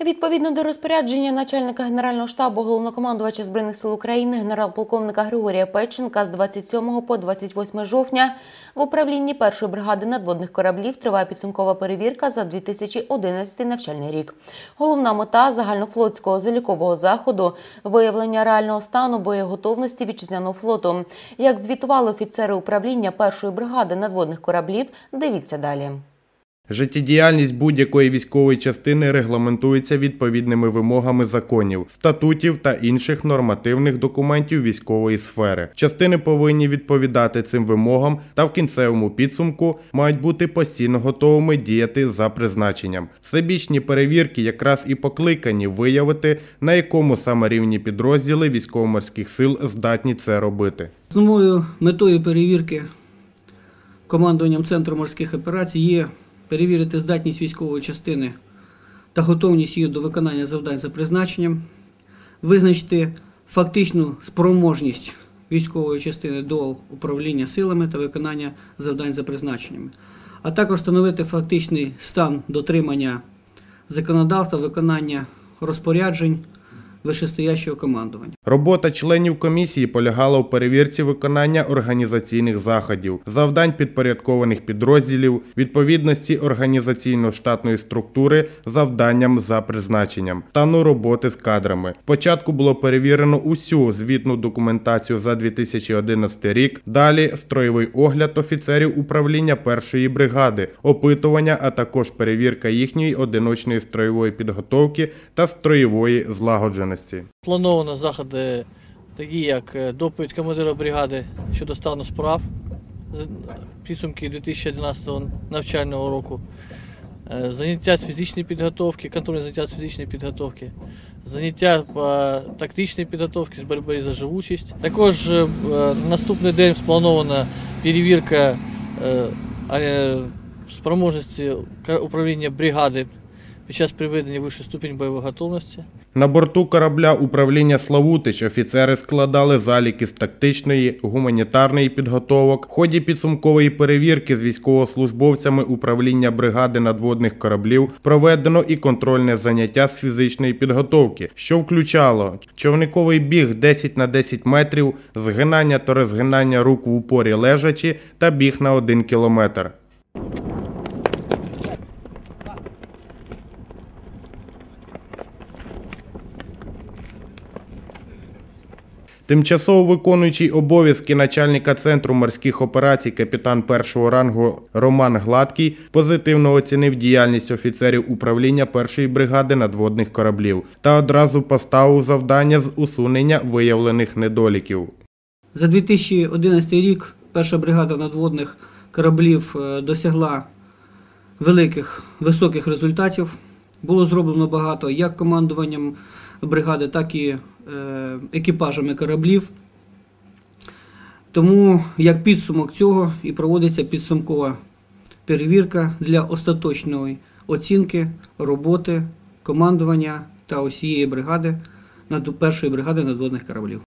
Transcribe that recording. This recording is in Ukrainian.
Відповідно до розпорядження начальника Генерального штабу головнокомандувача Збройних сил України генерал-полковника Григорія Печенка з 27 по 28 жовтня в управлінні першої бригади надводних кораблів триває підсумкова перевірка за 2011 навчальний рік. Головна мета загальнофлотського залікового заходу виявлення реального стану боєготовності вітчизняного флоту. Як звітували офіцери управління першої бригади надводних кораблів, дивіться далі. Життєдіяльність будь-якої військової частини регламентується відповідними вимогами законів, статутів та інших нормативних документів військової сфери. Частини повинні відповідати цим вимогам та в кінцевому підсумку мають бути постійно готовими діяти за призначенням. Всебічні перевірки якраз і покликані виявити, на якому саме рівні підрозділи військово-морських сил здатні це робити. Основною метою перевірки командуванням Центру морських операцій є перевірити здатність військової частини та готовність її до виконання завдань за призначенням, визначити фактичну спроможність військової частини до управління силами та виконання завдань за призначеннями, а також встановити фактичний стан дотримання законодавства, виконання розпоряджень вищестоящого командування. Робота членів комісії полягала у перевірці виконання організаційних заходів, завдань підпорядкованих підрозділів, відповідності організаційно-штатної структури завданням за призначенням, стану роботи з кадрами. Спочатку було перевірено усю звітну документацію за 2011 рік. Далі строєвий огляд офіцерів управління першої бригади, опитування, а також перевірка їхньої одиночної строєвої підготовки та строєвої злагодженості. Плановано заходи, такі як е, доповідь командира бригади щодо стану справ підсумки 2011 навчального року, е, заняття з фізичної підготовки, контрольне заняття з фізичної підготовки, заняття по тактичній підготовці з боротьби за живучість. Також е, наступний день спланована перевірка спроможності управління бригади під час приведення вищої ступінь бойової готовності. На борту корабля управління Славутич офіцери складали заліки з тактичної, гуманітарної підготовок. В ході підсумкової перевірки з військовослужбовцями управління бригади надводних кораблів проведено і контрольне заняття з фізичної підготовки, що включало човниковий біг 10 на 10 метрів, згинання та розгинання рук в упорі лежачі та біг на 1 кілометр. Тимчасово виконуючий обов'язки начальника центру морських операцій капітан першого рангу Роман Гладкий позитивно оцінив діяльність офіцерів управління першої бригади надводних кораблів та одразу поставив завдання з усунення виявлених недоліків. За 2011 рік перша бригада надводних кораблів е, досягла великих високих результатів. Було зроблено багато як командуванням бригади, так і е, екіпажами кораблів. Тому як підсумок цього і проводиться підсумкова перевірка для остаточної оцінки роботи командування та усієї бригади першої бригади надводних кораблів.